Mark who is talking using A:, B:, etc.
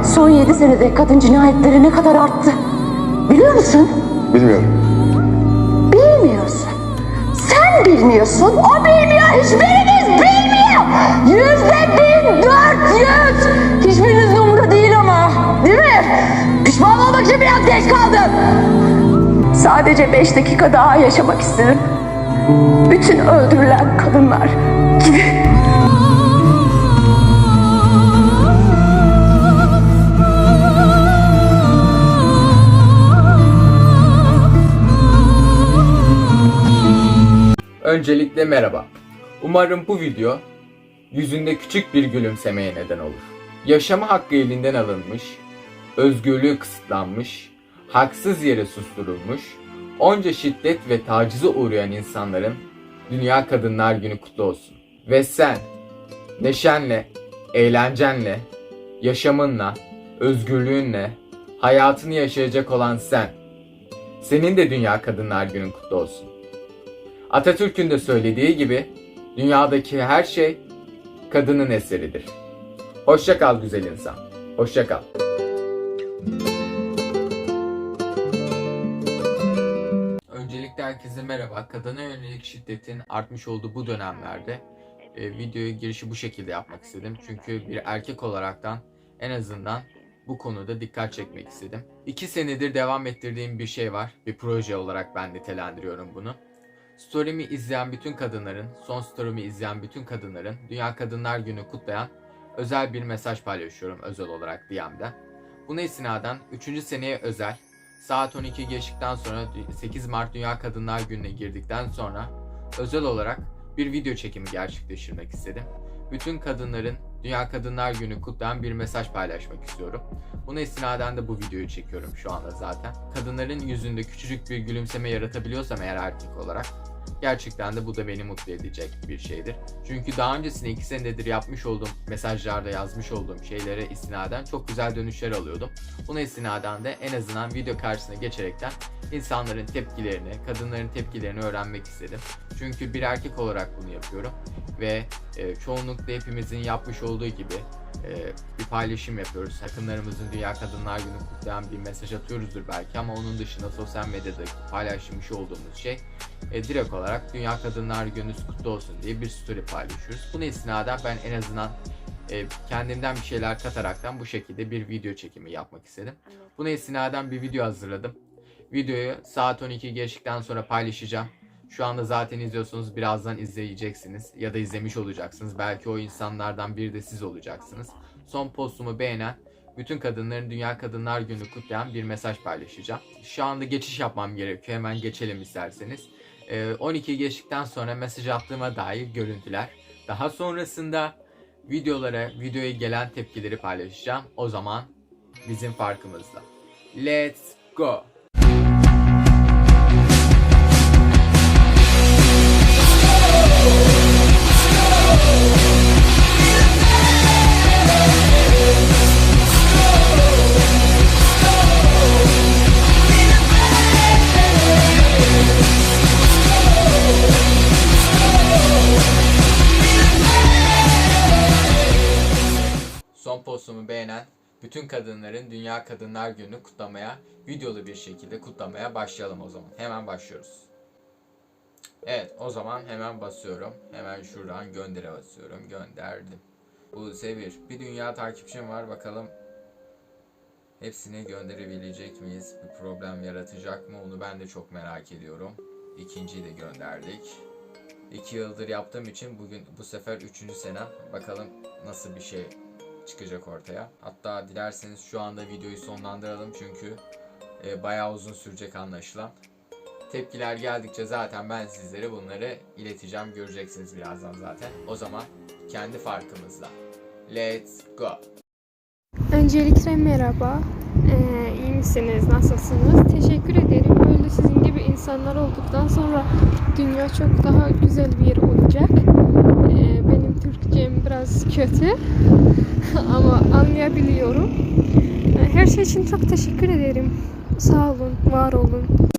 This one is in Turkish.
A: Son 7 senede kadın cinayetleri ne kadar arttı? Biliyor musun?
B: Bilmiyorum.
A: Bilmiyorsun. Sen bilmiyorsun, o bilmiyor, hiçbiriniz bilmiyor. Yüzde bin dört yüz. Hiçbirinizin umurunda değil ama, değil mi? Pişman olmak için biraz geç kaldım. Sadece beş dakika daha yaşamak istedim. Bütün öldürülen kadınlar gibi.
C: Öncelikle merhaba. Umarım bu video yüzünde küçük bir gülümsemeye neden olur. Yaşama hakkı elinden alınmış, özgürlüğü kısıtlanmış, haksız yere susturulmuş, onca şiddet ve tacize uğrayan insanların Dünya Kadınlar Günü kutlu olsun. Ve sen neşenle, eğlencenle, yaşamınla, özgürlüğünle, hayatını yaşayacak olan sen. Senin de Dünya Kadınlar Günü kutlu olsun. Atatürk'ün de söylediği gibi dünyadaki her şey kadının eseridir. Hoşça kal güzel insan. Hoşça kal. Öncelikle herkese merhaba. Kadına yönelik şiddetin artmış olduğu bu dönemlerde e, videoya girişi bu şekilde yapmak istedim. Çünkü bir erkek olaraktan en azından bu konuda dikkat çekmek istedim. İki senedir devam ettirdiğim bir şey var. Bir proje olarak ben nitelendiriyorum bunu. Story'mi izleyen bütün kadınların, son story'mi izleyen bütün kadınların Dünya Kadınlar Günü kutlayan özel bir mesaj paylaşıyorum özel olarak DM'den. Buna istinaden 3. seneye özel saat 12 geçtikten sonra 8 Mart Dünya Kadınlar Günü'ne girdikten sonra özel olarak bir video çekimi gerçekleştirmek istedim. Bütün kadınların Dünya Kadınlar Günü kutlayan bir mesaj paylaşmak istiyorum. Buna istinaden de bu videoyu çekiyorum şu anda zaten. Kadınların yüzünde küçücük bir gülümseme yaratabiliyorsam eğer erkek olarak gerçekten de bu da beni mutlu edecek bir şeydir. Çünkü daha öncesinde iki senedir yapmış olduğum mesajlarda yazmış olduğum şeylere istinaden çok güzel dönüşler alıyordum. Buna istinaden de en azından video karşısına geçerekten insanların tepkilerini, kadınların tepkilerini öğrenmek istedim. Çünkü bir erkek olarak bunu yapıyorum ve e, çoğunlukla hepimizin yapmış olduğu gibi e, bir paylaşım yapıyoruz. Takımlarımızın Dünya Kadınlar Günü kutlayan bir mesaj atıyoruzdur belki ama onun dışında sosyal medyada paylaşmış olduğumuz şey e, direkt olarak Dünya Kadınlar Günü kutlu olsun diye bir story paylaşıyoruz. Buna istinaden ben en azından e, kendimden bir şeyler kataraktan bu şekilde bir video çekimi yapmak istedim. Buna istinaden bir video hazırladım. Videoyu saat 12 geçtikten sonra paylaşacağım. Şu anda zaten izliyorsunuz birazdan izleyeceksiniz ya da izlemiş olacaksınız. Belki o insanlardan biri de siz olacaksınız. Son postumu beğenen bütün kadınların Dünya Kadınlar Günü kutlayan bir mesaj paylaşacağım. Şu anda geçiş yapmam gerekiyor. Hemen geçelim isterseniz. Ee, 12 geçtikten sonra mesaj attığıma dair görüntüler. Daha sonrasında videolara, videoya gelen tepkileri paylaşacağım. O zaman bizim farkımızda. Let's go! Son postumu beğenen bütün kadınların Dünya Kadınlar Günü kutlamaya, videolu bir şekilde kutlamaya başlayalım o zaman. Hemen başlıyoruz. Evet o zaman hemen basıyorum. Hemen şuradan göndere basıyorum. Gönderdim. Bu sevir. Bir dünya takipçim var bakalım hepsini gönderebilecek miyiz? Bir problem yaratacak mı? Onu ben de çok merak ediyorum. İkinciyi de gönderdik. İki yıldır yaptığım için bugün bu sefer üçüncü senem. Bakalım nasıl bir şey çıkacak ortaya. Hatta dilerseniz şu anda videoyu sonlandıralım çünkü e, bayağı uzun sürecek anlaşılan. Tepkiler geldikçe zaten ben sizlere bunları ileteceğim. Göreceksiniz birazdan zaten. O zaman kendi farkımızla. Let's go.
D: Öncelikle merhaba. Ee, iyi misiniz? Nasılsınız? Teşekkür ederim. Böyle sizin gibi insanlar olduktan sonra dünya çok daha güzel bir yer olacak. Biraz kötü ama anlayabiliyorum. Her şey için çok teşekkür ederim. Sağ olun, var olun.